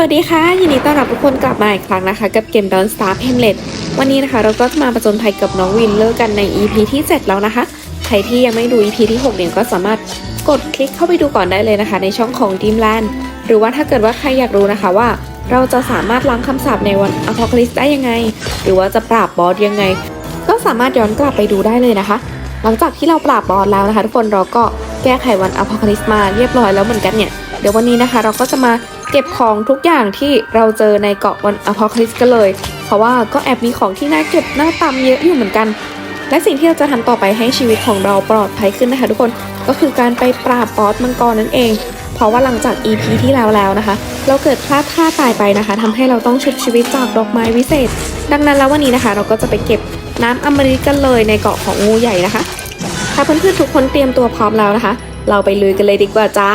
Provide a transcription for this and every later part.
วัสดีค่ะ ยินดีต้อนรับทุกคนกลับมาอีกครั้งนะคะ กับเกม Don't Starve Hamlet วันนี้นะคะ เราก็จะมาประจนภัยกับน้องวินเลอร์กันใน EP ที่ 7 แล้วนะคะ ใครที่ยังไม่ดู EP ที่ 6 เนี่ยก็สามารถกดคลิกเข้าไปดูก่อนได้เลยนะคะ ในช่องของ Dreamland หรือว่าถ้าเกิดว่าใครอยากรู้นะคะว่า เราจะสามารถล้างคำสาปในวัน Apocalypse ได้ยังไง หรือว่าจะปราบบอสยังไง ก็สามารถย้อนกลับไปดูได้เลยนะคะ หลังจากที่เราปราบบอสแล้วนะคะ ทุกคนเราก็แก้ไขวัน Apocalypse มาเรียบร้อยแล้วเหมือนกันเนี่ยเดี๋ยววันนี้นะคะ เราก็จะมา เก็บของทุกอย่างที่เราเจอในเกาะวันอพอคลิสกันเลย เพราะว่าก็แอบมีของที่น่าเก็บน่าตำเยอะอยู่เหมือนกัน และสิ่งที่เราจะทำต่อไปให้ชีวิตของเราปลอดภัยขึ้นนะคะทุกคนก็คือการไปปราบบอสมังกรนั่นเอง เพราะว่าหลังจาก EP ที่แล้วแล้วนะคะ เราเกิดพลาดท่าตายไปนะคะทำให้เราต้องชุบชีวิตจากดอกไม้วิเศษ ดังนั้นแล้ววันนี้นะคะ เราก็จะไปเก็บน้ำอมฤตกันเลยในเกาะของงูใหญ่นะคะถ้าเพื่อนๆทุกคนเตรียมตัวพร้อมแล้วนะคะ เราไปลุยกันเลยดีกว่าจ้า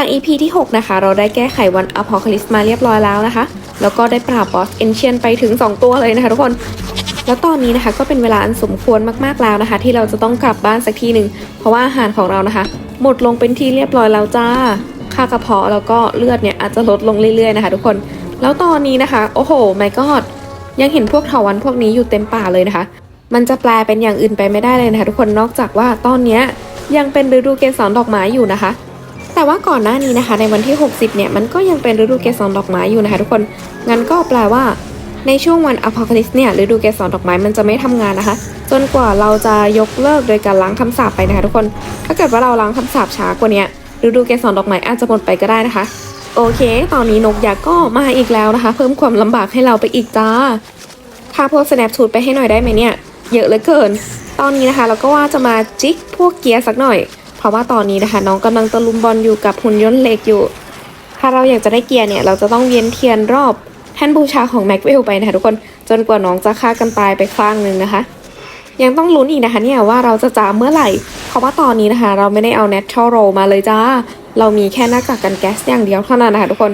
จาก EP ที่ 6 นะคะ เราได้แก้ไขวัน Apocalypse มาเรียบร้อยแล้วนะคะ แล้วก็ได้ปราบบอสเอนเชียนไปถึง 2 ตัวเลยนะคะทุกคน แล้วตอนนี้นะคะก็เป็นเวลาอันสมควรมากๆแล้วนะคะ ที่เราจะต้องกลับบ้านสักทีหนึ่งเพราะว่าอาหารของเรานะคะ หมดลงเป็นที่เรียบร้อยแล้วจ้าค่ากระเพาะแล้วก็เลือดเนี่ยอาจจะลดลงเรื่อยๆนะคะทุกคน แล้วตอนนี้นะคะ โอ้โหไม่กอดยังเห็นพวกเถาวันพวกนี้อยู่เต็มป่าเลยนะคะ มันจะแปลเป็นอย่างอื่นไปไม่ได้เลยนะคะ ทุกคนนอกจากว่าตอนนี้ยังเป็นฤดูเกสรดอกไม้อยู่นะคะ แต่ว่าก่อนหน้านี้นะคะ ในวันที่ 60 เนี่ย มันก็ยังเป็นฤดูเกสรดอกไม้อยู่นะคะทุกคน งั้นก็แปลว่า ในช่วงวันอพอคลิสเนี่ยฤดูเกสรดอกไม้มันจะไม่ทำงานนะคะ จนกว่าเราจะยกเลิกโดยการล้างคำสาปไปนะคะทุกคน ถ้าเกิดว่าเราล้างคำสาปช้ากว่านี้ฤดูเกสรดอกไม้อาจจะหมดไปก็ได้นะคะ โอเค ตอนนี้นกยักษ์ก็มาอีกแล้วนะคะ เพิ่มความลำบากให้เราไปอีกจ้าพาพวก snap ชูดไปให้หน่อยได้ไหมเนี่ย เยอะเหลือเกิน ตอนนี้นะคะเราก็ว่าจะมาจิกพวกเกียร์สักหน่อยะว่าตอนนี้นะคะ น้องกำลังตะลุมบอลอยู่กับหุ่นยนต์เหล็กอยู่ ถ้าเราอยากจะได้เกียร์เนี่ย เราจะต้องเวียนเทียนรอบแท่นบูชาของแม็กเวลไปนะคะทุกคนจนกว่าน้องจะฆ่ากันตายไปข้างหนึ่งนะคะ ยังต้องลุ้นอีกนะคะเนี่ยว่าเราจะจาเมื่อไหร่ เพราะว่าตอนนี้นะคะ เราไม่ได้เอา natural roll มาเลยจ้า เรามีแค่หน้ากากกันแก๊สอย่างเดียวเท่านั้นนะคะทุกคน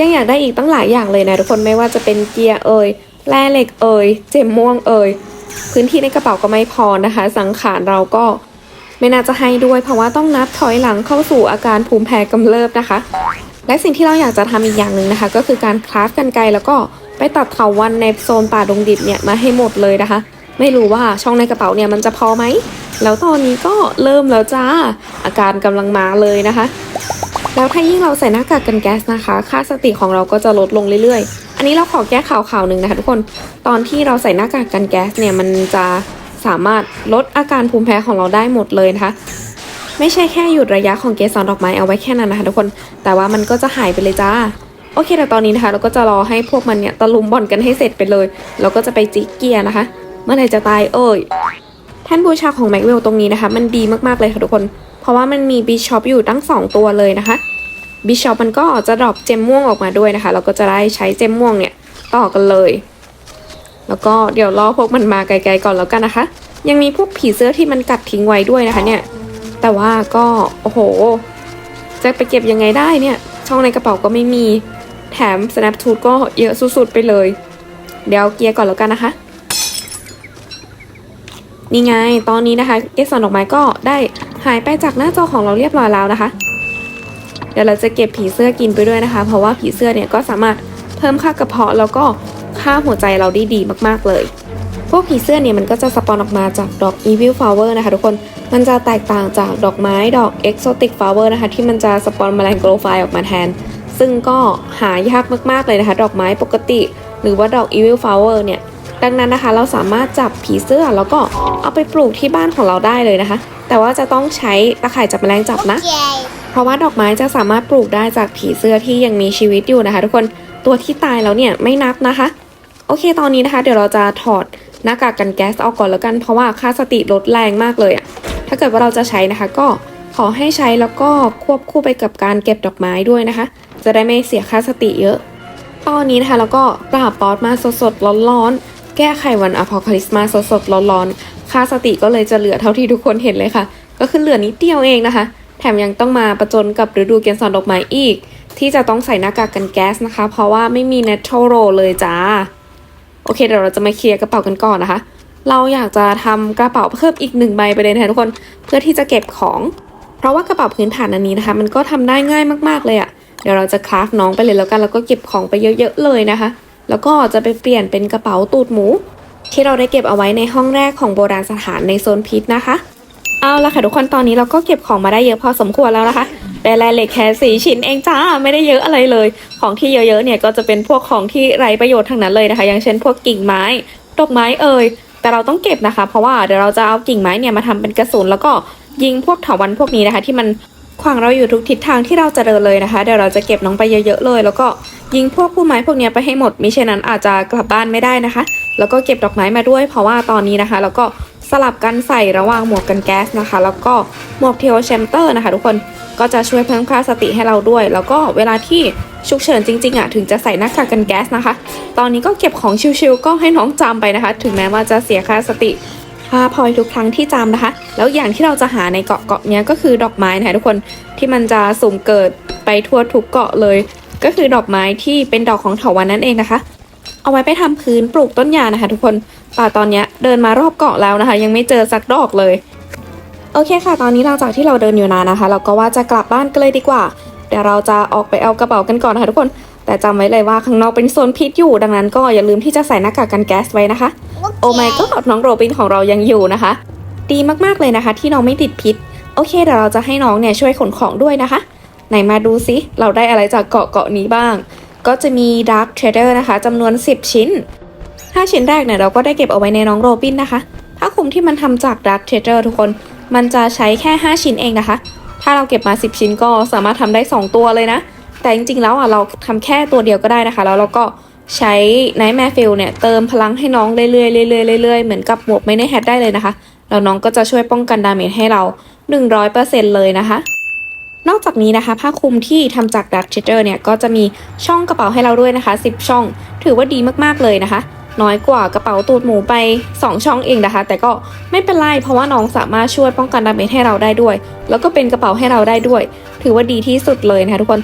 ยังอยากได้อีกตั้งหลายอย่างเลยนะทุกคนไม่ว่าจะเป็นเกียร์เอ่ยแร่เหล็กเอ่ยเจมม่วงเอ่ยพื้นที่ในกระเป๋าก็ไม่พอนะคะ สังขารเราก็ ไม่น่าจะให้ด้วย เพราะว่าต้องนับถอยหลังเข้าสู่อาการภูมิแพ้กำเริบนะคะ และสิ่งที่เราอยากจะทำอีกอย่างหนึ่งนะคะ ก็คือการคราฟกันไกลแล้วก็ไปตัดเถาวันในโซนป่าดงดิบเนี่ยมาให้หมดเลยนะคะ ไม่รู้ว่าช่องในกระเป๋าเนี่ยมันจะพอไหมแล้วตอนนี้ก็เริ่มแล้วจ้า อาการกำลังมาเลยนะคะ แล้วถ้ายิ่งเราใส่หน้ากากกันแก๊สนะคะ ค่าสติของเราก็จะลดลงเรื่อยๆ อันนี้เราขอแก้ข่าวข่าวหนึ่งนะคะทุกคน ตอนที่เราใส่หน้ากากกันแก๊สเนี่ยมันจะ สามารถลดอาการภูมิแพ้ของเราได้หมดเลยนะคะ ไม่ใช่แค่หยุดระยะของเกสรดอกไม้เอาไว้แค่นั้นนะคะทุกคน แต่ว่ามันก็จะหายไปเลยจ้า โอเคแต่ตอนนี้นะคะ เราก็จะรอให้พวกมันเนี่ยตะลุมบอลกันให้เสร็จไปเลย เราก็จะไปจิกเกียร์นะคะ เมื่อไหร่จะตายเอ่ยแท่นบูชาของแม็กเวลตรงนี้นะคะ มันดีมากๆเลยค่ะทุกคน เพราะว่ามันมีบิชอปอยู่ตั้ง 2 ตัวเลยนะคะบิชอปมันก็จะดรอปเจมม่วงออกมาด้วยนะคะ เราก็จะได้ใช้เจมม่วงเนี่ยต่อกันเลย แล้วก็เดี๋ยวรอพวกมันมาไกลๆก่อนแล้วกันนะคะ ยังมีพวกผีเสื้อที่มันกัดทิ้งไว้ด้วยนะคะเนี่ย แต่ว่าก็โอ้โห จะไปเก็บยังไงได้เนี่ย ช่องในกระเป๋าก็ไม่มี แถม snap tooth ก็เยอะสุดๆไปเลย เดี๋ยวเกียร์ก่อนแล้วกันนะคะ นี่ไง ตอนนี้นะคะเกสรดอกไม้ก็ได้หายไปจากหน้าจอของเราเรียบร้อยแล้วนะคะ เดี๋ยวเราจะเก็บผีเสื้อกินไปด้วยนะคะ เพราะว่าผีเสื้อเนี่ยก็สามารถเพิ่มค่ากระเพาะแล้วก็ ค่าหัวใจเราได้ดีมากๆเลย พวกผีเสื้อเนี่ยมันก็จะสปอนออกมาจากดอก Evil Flower นะคะทุกคน มันจะแตกต่างจากดอกไม้ดอก Exotic Flower นะคะที่มันจะสปอนแมลงโกลไฟออกมาแทน ซึ่งก็หายากมากๆเลยนะคะ ดอกไม้ปกติ หรือว่าดอก Evil Flower เนี่ย ดังนั้นนะคะเราสามารถจับผีเสื้อแล้วก็เอาไปปลูกที่บ้านของเราได้เลยนะคะ แต่ว่าจะต้องใช้ตะข่ายจับแมลงจับนะ Yay. เพราะว่าดอกไม้จะสามารถปลูกได้จากผีเสื้อที่ยังมีชีวิตอยู่นะคะ ทุกคนตัวที่ตายแล้วเนี่ยไม่นับนะคะ โอเคตอนนี้นะคะ เดี๋ยวเราจะถอดหน้ากากกันแก๊สออกก่อนแล้วกัน เพราะว่าค่าสติลดแรงมากเลยอะถ้าเกิดว่าเราจะใช้นะคะ ก็ขอให้ใช้แล้วก็ควบคู่ไปกับการเก็บดอกไม้ด้วยนะคะ จะได้ไม่เสียค่าสติเยอะ ตอนนี้นะคะแล้วก็ปราบบอสมาสดๆร้อนๆแก้ไขวันอพอคลิสมาสดๆร้อนๆค่าสติก็เลยจะเหลือเท่าที่ทุกคนเห็นเลยค่ะ ก็คือเหลือนิดเดียวเองนะคะ แถมยังต้องมาประจนกับฤดูเกสรดอกไม้อีก ที่จะต้องใส่หน้ากากกันแก๊สนะคะ เพราะว่าไม่มี natural roll เลยจ้า โอเคเดี๋ยวเราจะมาเคลียร์กระเป๋ากันก่อนนะคะ เราอยากจะทำกระเป๋าเพิ่มอีกหนึ่งใบไปเลยนะคะทุกคนเพื่อที่จะเก็บของ เพราะว่ากระเป๋าพื้นฐานอันนี้นะคะ มันก็ทำได้ง่ายมากๆเลยอะ่ะเดี๋ยวเราจะคราฟน้องไปเลยแล้วกันแล้วก็เก็บของไปเยอะๆเลยนะคะ แล้วก็จะไปเปลี่ยนเป็นกระเป๋าตูดหมู ที่เราได้เก็บเอาไว้ในห้องแรกของโบราณสถานในโซนพิษนะคะ เอาละค่ะทุกคนตอนนี้เราก็เก็บของมาได้เยอะพอสมควรแล้วนะคะแต่แรเหล็กแค่สี่ชิ้นเองจ้าไม่ได้เยอะอะไรเลย ของที่เยอะๆเนี่ยก็จะเป็นพวกของที่ไร้ประโยชน์ทั้งนั้นเลยนะคะ อย่างเช่น พวกกิ่งไม้ดอกไม้เอ่ยแต่เราต้องเก็บนะคะ เพราะว่าเดี๋ยวเราจะเอากิ่งไม้เนี่ยมาทำเป็นกระสุนแล้วก็ยิงพวกเถาวัลย์พวกนี้นะคะ ที่มันขวางเราอยู่ทุกทิศทางที่เราจะเดินเลยนะคะเดี๋ยวเราจะเก็บน้องไปเยอะๆเลย แล้วก็ยิงพวกผู้ไม้พวกนี้ไปให้หมดมิเช่นนั้นอาจจะกลับบ้านไม่ได้นะคะ แล้วก็เก็บดอกไม้มาด้วย เพราะว่าตอนนี้นะคะ แล้วก็ ลับกันใส่ระหว่างหมวกกันแก๊สนะคะ แล้วก็หมวกเทลแชมเตอร์นะคะ ทุกคนก็จะช่วยเพิ่มค่าสติให้เราด้วย แล้วก็เวลาที่ฉุกเฉินจริงๆอะถึงจะใส่หน้ากากกันแก๊สนะคะ ตอนนี้ก็เก็บของชิวๆก็ให้น้องจำไปนะคะ ถึงแม้ว่าจะเสียค่าสติค่าพอยทุกครั้งที่จำนะคะ แล้วอย่างที่เราจะหาในเกาะเกาะเนี้ยก็คือดอกไม้นะคะทุกคนที่มันจะสุ่มเกิดไปทั่วทุกเกาะเลย ก็คือดอกไม้ที่เป็นดอกของเถาวัลย์นั่นเองนะคะ เอาไว้ไปทำพื้นปลูกต้นยานะคะ ทุกคนป่าตอนเนี้ยเดินมารอบเกาะแล้วนะคะ ยังไม่เจอสักดอกเลยโอเคค่ะ ตอนนี้หลังจากที่เราเดินอยู่นานนะคะ เราก็ว่าจะกลับบ้านกันเลยดีกว่า เดี๋ยวเราจะออกไปเอากระเป๋ากันก่อนนะคะทุกคน แต่จำไว้เลยว่าข้างนอกเป็นโซนพิษอยู่ ดังนั้นก็อย่าลืมที่จะใส่หน้ากากกันแก๊สไว้นะคะ โอ้ไม่ก็น้องโรบินของเรายังอยู่นะคะ ดีมากๆเลยนะคะ ที่น้องไม่ติดพิษ โอเคเดี๋ยวเราจะให้น้องเนี่ยช่วยขนของด้วยนะคะ ไหนมาดูซิเราได้อะไรจากเกาะเกาะนี้บ้าง ก็จะมี Dark Trader นะคะจำนวน 10 ชิ้น 5 ชิ้นแรกเนี่ยเราก็ได้เก็บเอาไว้ในน้องโรบินนะคะผ้าคลุมที่มันทำจาก Dark Trader ทุกคน มันจะใช้แค่ 5 ชิ้นเองนะคะ ถ้าเราเก็บมา 10 ชิ้นก็สามารถทำได้ 2 ตัวเลยนะ แต่จริงๆแล้วอะเราทำแค่ตัวเดียวก็ได้นะคะ แล้วเราก็ใช้ Nightmare f i l เนี่ยเติมพลังให้น้องเรื่อยๆเรื่อยๆเรื่อยๆเหมือนกับหมวกไม่ได้แฮทได้เลยนะคะ แล้วน้องก็จะช่วยป้องกันดาเมจให้เรา 100%เลยนะคะ นอกจากนี้นะคะ ผ้าคลุมที่ทำจากดักเชเจอร์เนี่ยก็จะมีช่องกระเป๋าให้เราด้วยนะคะ 10 ช่อง ถือว่าดีมากๆเลยนะคะ น้อยกว่ากระเป๋าตูดหมูไป 2 ช่องเองนะคะ แต่ก็ไม่เป็นไรเพราะว่าน้องสามารถช่วยป้องกันดาเมจให้เราได้ด้วย แล้วก็เป็นกระเป๋าให้เราได้ด้วย ถือว่าดีที่สุดเลยนะคะทุกคน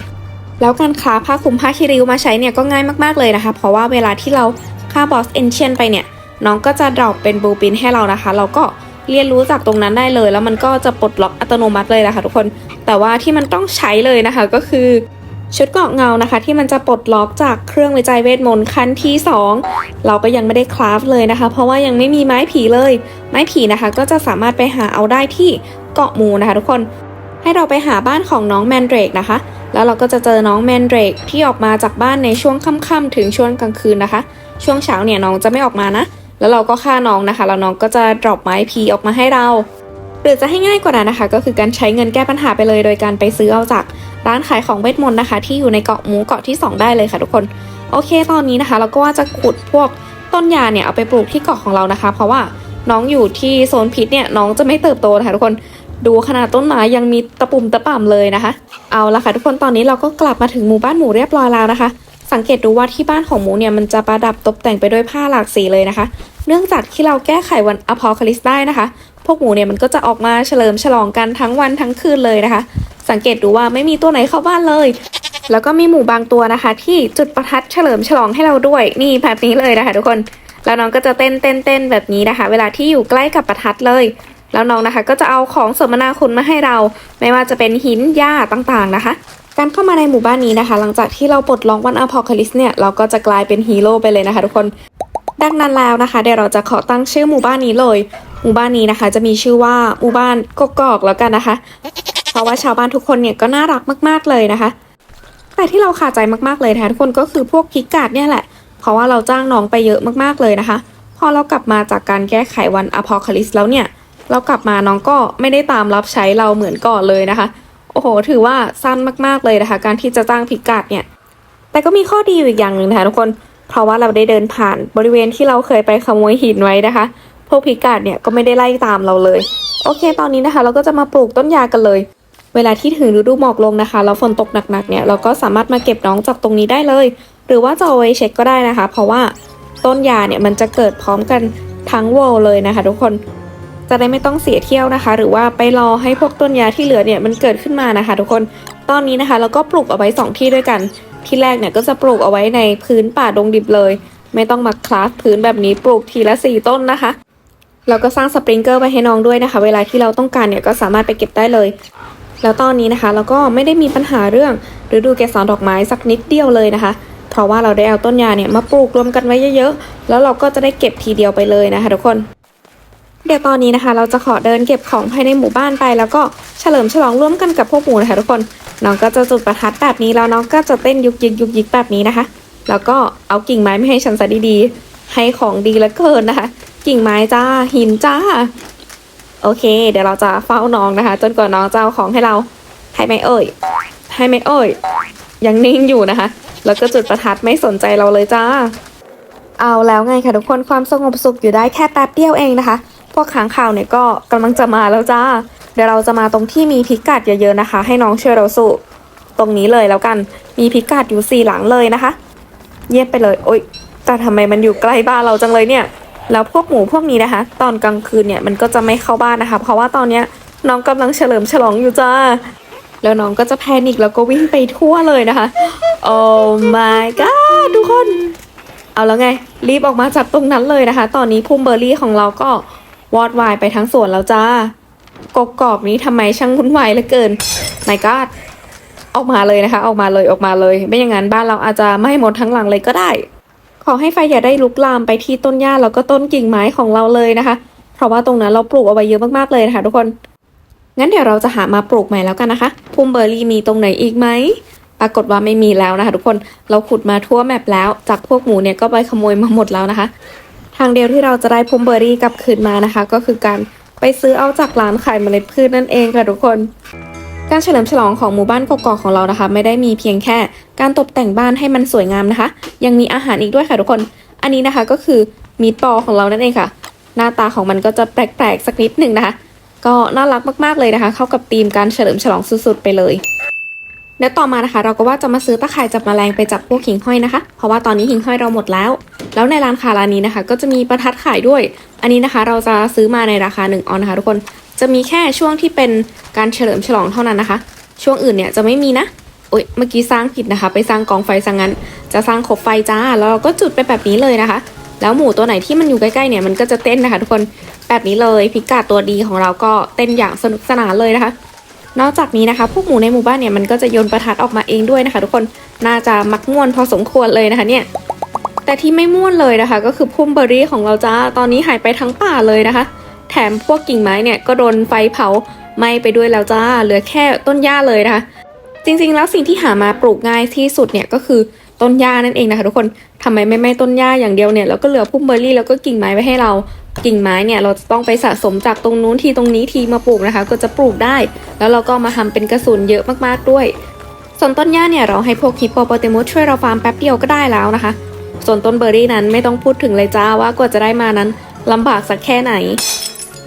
แล้วการคราผ้าคลุมผ้าคิริวมาใช้เนี่ยก็ง่ายมากๆเลยนะคะ เพราะว่าเวลาที่เราฆ่าบอสเอนเชียนไปเนี่ยน้องก็จะดรอปเป็นบูปินให้เรานะคะ เราก็ เรียนรู้จากตรงนั้นได้เลย แล้วมันก็จะปลดล็อกอัตโนมัติเลยนะคะทุกคน แต่ว่าที่มันต้องใช้เลยนะคะก็คือชุดเกาะเงานะคะ ที่มันจะปลดล็อกจากเครื่องวิจัยเวทมนต์ขั้นที่ 2 เราก็ยังไม่ได้คราฟเลยนะคะ เพราะว่ายังไม่มีไม้ผีเลย ไม้ผีนะคะ ก็จะสามารถไปหาเอาได้ที่เกาะมูนะคะ ทุกคนให้เราไปหาบ้านของน้องแมนเดรกนะคะ แล้วเราก็จะเจอน้องแมนเดรกที่ออกมาจากบ้านในช่วงค่ำๆถึงช่วงกลางคืนนะคะ ช่วงเช้าเนี่ยน้องจะไม่ออกมานะ แล้วเราก็ฆ่าน้องนะคะแล้วน้องก็จะดรอปไม้ผีออกมาให้เรา หรือจะให้ง่ายกว่านั้นนะคะ ก็คือการใช้เงินแก้ปัญหาไปเลย โดยการไปซื้อเอาจากร้านขายของเวทมนต์นะคะ ที่อยู่ในเกาะหมูเกาะที่ 2 ได้เลยค่ะทุกคน โอเค ตอนนี้นะคะ เราก็ว่าจะขุดพวกต้นยาเนี่ยเอาไปปลูกที่เกาะของเรานะคะ เพราะว่าน้องอยู่ที่โซนพิษเนี่ยน้องจะไม่เติบโตนะคะทุกคนดูขนาดต้นไม้ยังมีตะปุ่มตะป่ำเลยนะคะ เอาละค่ะทุกคนตอนนี้เราก็กลับมาถึงหมู่บ้านหมูเรียบร้อยแล้วนะคะ สังเกตดูว่าที่บ้านของหมูเนี่ยมันจะประดับตกแต่งไปด้วยผ้าหลากสีเลยนะคะ เนื่องจากที่เราแก้ไขวันอพอคลิสได้นะคะ พวกหมูเนี่ยมันก็จะออกมาเฉลิมฉลองกันทั้งวันทั้งคืนเลยนะคะ สังเกตดูว่าไม่มีตัวไหนเข้าบ้านเลย แล้วก็มีหมูบางตัวนะคะ ที่จุดประทัดเฉลิมฉลองให้เราด้วยนี่แบบนี้เลยนะคะ ทุกคนแล้วน้องก็จะเต้นเต้นเต้นแบบนี้นะคะ เวลาที่อยู่ใกล้กับประทัดเลยแล้วน้องนะคะก็จะเอาของสมนาคุณมาให้เรา ไม่ว่าจะเป็นหินหญ้าต่างๆนะคะ การเข้ามาในหมู่บ้านนี้นะคะ หลังจากที่เราปลดล็อกวันอพอคลิสเนี่ยเราก็จะกลายเป็นฮีโร่ไปเลยนะคะ ทุกคนดังนั้นแล้วนะคะเดี๋ยวเราจะขอตั้งชื่อหมู่บ้านนี้เลย หมู่บ้านนี้นะคะ จะมีชื่อว่าหมู่บ้านกกอกแล้วกันนะคะ เพราะว่าชาวบ้านทุกคนเนี่ยก็น่ารักมากๆเลยนะคะ แต่ที่เราขาดใจมากๆเลยนะคะทุกคนก็คือพวกพิกาดเนี่ยแหละ เพราะว่าเราจ้างน้องไปเยอะมากๆเลยนะคะ พอเรากลับมาจากการแก้ไขวันอพอคลิสแล้วเนี่ย เรากลับมาน้องก็ไม่ได้ตามรับใช้เราเหมือนก่อนเลยนะคะ โอ้โห ถือว่าสั้นมากๆเลยนะคะ การที่จะจ้างพิกาดเนี่ย แต่ก็มีข้อดีอยู่อีกอย่างหนึ่งนะคะทุกคน เพราะว่าเราได้เดินผ่านบริเวณที่เราเคยไปขโมยหินไว้นะคะ พวกพิกาดเนี่ยก็ไม่ได้ไล่ตามเราเลย โอเค ตอนนี้นะคะ เราก็จะมาปลูกต้นยากันเลย เวลาที่ถึงฤดูหมอกลงนะคะแล้วฝนตกหนักๆเนี่ย เราก็สามารถมาเก็บน้องจากตรงนี้ได้เลย หรือว่าจะเอาไว้เช็คก็ได้นะคะ เพราะว่าต้นยาเนี่ยมันจะเกิดพร้อมกันทั้งวอลเลยนะคะ ทุกคน จะได้ไม่ต้องเสียเที่ยวนะคะ หรือว่าไปรอให้พวกต้นยาที่เหลือเนี่ยมันเกิดขึ้นมานะคะ ทุกคนตอนนี้นะคะเราก็ปลูกเอาไว้ 2 ที่ด้วยกันที่แรกเนี่ยก็จะปลูกเอาไว้ในพื้นป่าดงดิบเลย ไม่ต้องมาคลาสพื้นแบบนี้ปลูกทีละ 4 ต้นนะคะเราก็สร้างสปริงเกอร์ไปให้น้องด้วยนะคะ เวลาที่เราต้องการเนี่ยก็สามารถไปเก็บได้เลย แล้วตอนนี้นะคะ เราก็ไม่ได้มีปัญหาเรื่องฤดูเกสรดอกไม้สักนิดเดียวเลยนะคะ เพราะว่าเราได้เอาต้นยาเนี่ยมาปลูกรวมกันไว้เยอะๆแล้วเราก็จะได้เก็บทีเดียวไปเลยนะคะ ทุกคน เดี๋ยวตอนนี้นะคะ เราจะขอเดินเก็บของภายในหมู่บ้านไป แล้วก็เฉลิมฉลองร่วมกันกับพวกหมูนะคะทุกคนน้องก็จะจุดประทัดแบบนี้แล้วน้องก็จะเต้นยุกยิกยุกยิกแบบนี้นะคะ แล้วก็เอากิ่งไม้ไม่ให้ฉันซะดีๆ ให้ของดีเหลือเกินนะคะ กิ่งไม้จ้าหินจ้า โอเค เดี๋ยวเราจะเฝ้าน้องนะคะ จนกว่าน้องจะเอาของให้เราให้ไหมเอ่ยให้ไหมเอ่ยยังนิ่งอยู่นะคะ แล้วก็จุดประทัดไม่สนใจเราเลยจ้า เอาแล้วไงค่ะทุกคนความสงบสุขอยู่ได้แค่แป๊บเดียวเองนะคะ พวกค้างข่าวเนี่ยก็กำลังจะมาแล้วจ้า เดี๋ยวเราจะมาตรงที่มีพิกัดเยอะๆนะคะ ให้น้องช่วยเราสู้ตรงนี้เลยแล้วกัน มีพิกัดอยู่สี่หลังเลยนะคะ เยี่ยมไปเลย โอ๊ย แต่ทำไมมันอยู่ใกล้บ้านเราจังเลยเนี่ย แล้วพวกหมูพวกนี้นะคะ ตอนกลางคืนเนี่ยมันก็จะไม่เข้าบ้านนะคะ เพราะว่าตอนเนี้ยน้องกำลังเฉลิมฉลองอยู่จ้า แล้วน้องก็จะแพนิคแล้วก็วิ่งไปทั่วเลยนะคะ โอ้ my god ทุกคน เอาแล้วไง รีบออกมาจากตรงนั้นเลยนะคะ ตอนนี้พุ่มเบอร์รี่ของเราก็ วอดวายไปทั้งสวนแล้วจ้ากกกอกนี้ทำไมช่างวุ่นวายเหลือเกิน my god ออกมาเลยนะคะ ออกมาเลยออกมาเลย ไม่อย่างนั้นบ้านเราอาจจะไหม้หมดทั้งหลังเลยก็ได้ ขอให้ไฟอย่าได้ลุกลามไปที่ต้นหญ้าแล้วก็ต้นกิ่งไม้ของเราเลยนะคะ เพราะว่าตรงนั้นเราปลูกเอาไว้เยอะมากๆเลยนะคะ ทุกคน งั้นเดี๋ยวเราจะหามาปลูกใหม่แล้วกันนะคะพุ่มเบอร์รี่มีตรงไหนอีกไหมปรากฏว่าไม่มีแล้วนะคะ ทุกคนเราขุดมาทั่วแมปแล้ว จากพวกหมูเนี่ยก็ไปขโมยมาหมดแล้วนะคะ ทางเดียวที่เราจะได้พุ่มเบอร์รี่กลับคืนมานะคะ ก็คือการไปซื้อเอาจากร้านขายเมล็ดพืชนั่นเองค่ะทุกคน การเฉลิมฉลองของหมู่บ้านกกอกของเรานะคะ ไม่ได้มีเพียงแค่การตกแต่งบ้านให้มันสวยงามนะคะ ยังมีอาหารอีกด้วยค่ะทุกคน อันนี้นะคะก็คือมีดบอของเรานั่นเองค่ะ หน้าตาของมันก็จะแปลกๆสักนิดหนึ่งนะคะ ก็น่ารักมากๆเลยนะคะ เข้ากับธีมการเฉลิมฉลองสุดๆไปเลย แล้วต่อมานะคะ เราก็ว่าจะมาซื้อตะข่ายจับแมลงไปจับพวกหิ่งห้อยนะคะ เพราะว่าตอนนี้หิ่งห้อยเราหมดแล้ว แล้วในร้านค้าร้านนี้นะคะ ก็จะมีประทัดขายด้วย อันนี้นะคะเราจะซื้อมาในราคา1ออนนะคะทุกคน จะมีแค่ช่วงที่เป็นการเฉลิมฉลองเท่านั้นนะคะ ช่วงอื่นเนี่ยจะไม่มีนะโอ๊ยเมื่อกี้สร้างผิดนะคะ ไปสร้างกองไฟซะงั้น จะสร้างขบไฟจ้าแล้วเราก็จุดไปแบบนี้เลยนะคะ แล้วหมูตัวไหนที่มันอยู่ใกล้ๆเนี่ยมันก็จะเต้นนะคะ ทุกคนแบบนี้เลยพิกัดตัวดีของเราก็เต้นอย่างสนุกสนานเลยนะคะ นอกจากนี้นะคะ พวกหมูในหมู่บ้านเนี่ยมันก็จะโยนประทัดออกมาเองด้วยนะคะ ทุกคนน่าจะมักม่วนพอสมควรเลยนะคะเนี่ยแต่ที่ไม่ม่วนเลยนะคะ ก็คือพุ่มเบอร์รี่ของเราจ้าตอนนี้หายไปทั้งป่าเลยนะคะ แถมพวกกิ่งไม้เนี่ยก็โดนไฟเผาไหม้ไปด้วยแล้วจ้าเหลือแค่ต้นหญ้าเลยนะคะ จริงๆ แล้วสิ่งที่หามาปลูกง่ายที่สุดเนี่ยก็คือต้นหญ้านั่นเองนะคะ ทุกคนทำไมไม่ไม่ต้นหญ้าอย่างเดียวเนี่ยแล้วก็เหลือพุ่มเบอร์รี่แล้วก็กิ่งไม้ไว้ให้เรา กิ่งไม้เนี่ยเราจะต้องไปสะสมจากตรงนู้นทีตรงนี้ทีมาปลูกนะคะ ก็จะปลูกได้ แล้วเราก็มาทำเป็นกระสุนเยอะมากๆด้วย ส่วนต้นหญ้าเนี่ยเราให้พวกฮิปโปโปเตมุสช่วยเราฟาร์มแป๊บเดียวก็ได้แล้วนะคะ ส่วนต้นเบอร์รี่นั้นไม่ต้องพูดถึงเลยจ้าว่ากว่าจะได้มานั้นลำบากสักแค่ไหน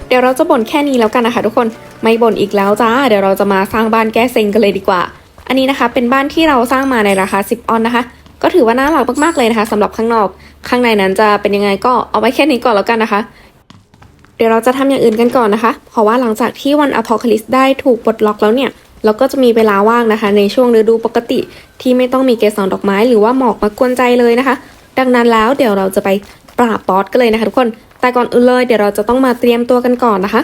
เดี๋ยวเราจะบ่นแค่นี้แล้วกันนะคะ ทุกคนไม่บ่นอีกแล้วจ้า เดี๋ยวเราจะมาสร้างบ้านแก้เซ็งกันเลยดีกว่า อันนี้นะคะเป็นบ้านที่เราสร้างมาในราคา 10 ออนนะคะ ก็ถือว่าน่ารักมากๆเลยนะคะสำหรับข้างนอก ข้างในนั้นจะเป็นยังไงก็เอาไว้แค่นี้ก่อนแล้วกันนะคะ เดี๋ยวเราจะทำอย่างอื่นกันก่อนนะคะ เพราะว่าหลังจากที่วันอพอคลิสได้ถูกปลดล็อกแล้วเนี่ยเราก็จะมีเวลาว่างนะคะ ในช่วงฤดูปกติที่ไม่ต้องมีเกสรดอกไม้หรือว่าหมอกมากวนใจเลยนะคะ ดังนั้นแล้วเดี๋ยวเราจะไปปราบบอสกันเลยนะคะทุกคน แต่ก่อนอื่นเลยเดี๋ยวเราจะต้องมาเตรียมตัวกันก่อนนะคะ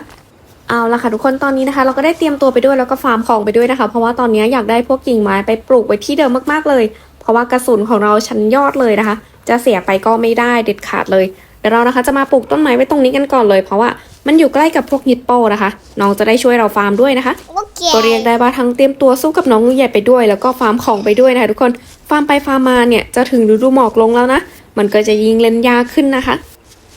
เอาละค่ะทุกคนตอนนี้นะคะ เราก็ได้เตรียมตัวไปด้วยแล้วก็ฟาร์มของไปด้วยนะคะ เพราะว่าตอนนี้อยากได้พวกกิ่งไม้ไปปลูกไว้ที่เดิมมากๆเลย เพราะว่ากระสุนของเราชั้นยอดเลยนะคะ จะเสียไปก็ไม่ได้เด็ดขาดเลยเดี๋ยวเรานะคะจะมาปลูกต้นไม้ไว้ตรงนี้กันก่อนเลย เพราะว่ามันอยู่ใกล้กับพวกฮิปโปนะคะ น้องจะได้ช่วยเราฟาร์มด้วยนะคะ Okay. ก็เรียกได้ว่าทั้งเตรียมตัวสู้กับน้องงูใหญ่ไปด้วย แล้วก็ฟาร์มของไปด้วยนะคะทุกคนฟาร์มไปฟาร์มมาเนี่ยจะถึงฤดูหมอกลงแล้วนะ มันก็จะยิงเล่นยากขึ้นนะคะ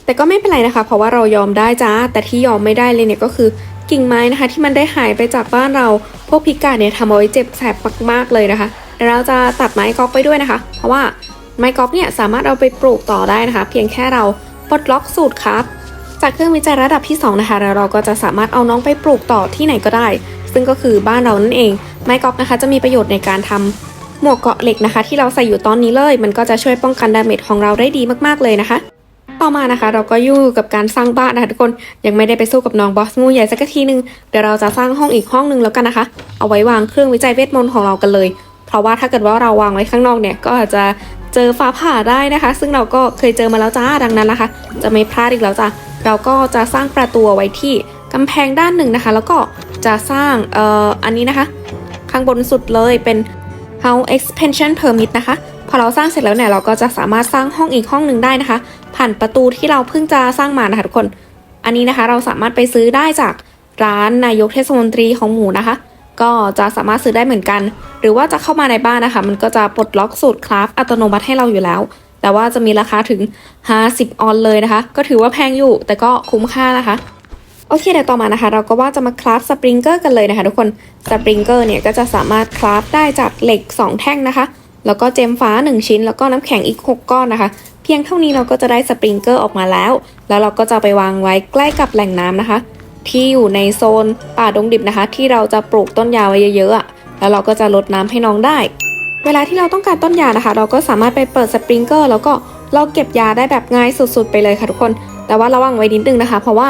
แต่ก็ไม่เป็นไรนะคะ เพราะว่าเรายอมได้จ้าแต่ที่ยอมไม่ได้เลยเนี่ยก็คือกิ่งไม้นะคะ ที่มันได้หายไปจากบ้านเรา พวกพิการเนี่ยทำเอาไว้เจ็บแสบมากๆเลยนะคะ เดี๋ยวเราจะตัดไม้กอล์ฟไปด้วยนะคะ เพราะว่าไม้กอล์ฟเนี่ยสามารถเอาไปปลูกต่อได้นะคะ เพียงแค่เราปลดล็อกสูตรครับ จากเครื่องวิจัยระดับที่ 2 นะคะแล้วเราก็จะสามารถเอาน้องไปปลูกต่อที่ไหนก็ได้ ซึ่งก็คือบ้านเรานั่นเอง ไม้กอล์ฟนะคะจะมีประโยชน์ในการทำหมวกเกาะเหล็กนะคะ ที่เราใส่อยู่ตอนนี้เลย มันก็จะช่วยป้องกันดาเมจของเราได้ดีมากๆเลยนะคะ ต่อมานะคะ เราก็ยุ่งกับการสร้างบ้านนะคะทุกคนยังไม่ได้ไปสู้กับน้องบอสงูใหญ่สักทีนึงเดี๋ยวเราจะสร้างห้องอีกห้องนึงแล้วกันนะคะ เอาไว้วางเครื่องวิจัยเวทมนต์ของเรากันเลย เพราะว่าถ้าเกิดว่าเราวางไว้ข้างนอกเนี่ยก็อาจจะเจอฟ้าผ่าได้นะคะ ซึ่งเราก็เคยเจอมาแล้วจ้าดังนั้นนะคะ จะไม่พลาดอีกแล้วจ้ะเราก็จะสร้างประตูไว้ที่กำแพงด้านหนึ่งนะคะ แล้วก็จะสร้างเอ่ออันนี้นะคะ ข้างบนสุดเลยเป็น house expansion permit นะคะ พอเราสร้างเสร็จแล้วเนี่ยเราก็จะสามารถสร้างห้องอีกห้องหนึ่งได้นะคะ ผ่านประตูที่เราเพิ่งจะสร้างมานะคะทุกคน อันนี้นะคะเราสามารถไปซื้อได้จากร้านนายกเทศมนตรีของหมูนะคะ ก็จะสามารถซื้อได้เหมือนกัน หรือว่าจะเข้ามาในบ้านนะคะ มันก็จะปลดล็อกสูตรคราฟอัตโนมัติให้เราอยู่แล้ว แต่ว่าจะมีราคาถึง 50 ออนเลยนะคะ ก็ถือว่าแพงอยู่แต่ก็คุ้มค่านะคะโอเคเดี๋ยวต่อมานะคะ เราก็ว่าจะมาคราฟสปริงเกอร์กันเลยนะคะทุกคนสปริงเกอร์เนี่ยก็จะสามารถคราฟได้จากเหล็ก 2 แท่งนะคะ แล้วก็เจมฟ้า 1 ชิ้น แล้วก็น้ำแข็งอีก 6 ก้อนนะคะ เพียงเท่านี้เราก็จะได้สปริงเกอร์ออกมาแล้ว แล้วเราก็จะไปวางไว้ใกล้กับแหล่งน้ำนะคะ ที่อยู่ในโซนป่าดงดิบนะคะ ที่เราจะปลูกต้นยาไว้เยอะๆแล้วเราก็จะลดน้ำให้น้องได้ เวลาที่เราต้องการต้นยานะคะ เราก็สามารถไปเปิดสปริงเกอร์แล้วก็เราเก็บยาได้แบบง่ายสุดๆ ไปเลยค่ะทุกคน แต่ว่าระวังไว้นิดนึงนะคะ เพราะว่า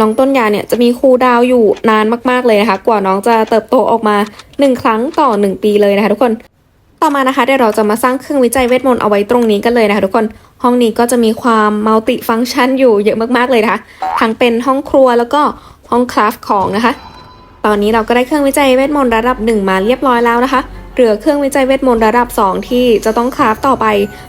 น้องต้นยาเนี่ยจะมีคูดาวอยู่นานมากๆเลยนะคะ กว่าน้องจะเติบโตออกมา 1 ครั้งต่อ 1 ปีเลยนะคะทุกคน ต่อมานะคะเดี๋ยวเราจะมาสร้างเครื่องวิจัยเวทมนต์เอาไว้ตรงนี้กันเลยนะคะทุกคน ห้องนี้ก็จะมีความมัลติฟังก์ชันอยู่เยอะมากๆเลยนะคะ ทั้งเป็นห้องครัวแล้วก็ ห้องคราฟของนะคะ ตอนนี้เราก็ได้เครื่องวิจัยเวทมนต์ระดับ 1 มาเรียบร้อยแล้วนะคะ เหลือเครื่องวิจัยเวทมนต์ระดับ 2 ที่จะต้องคราฟต่อไป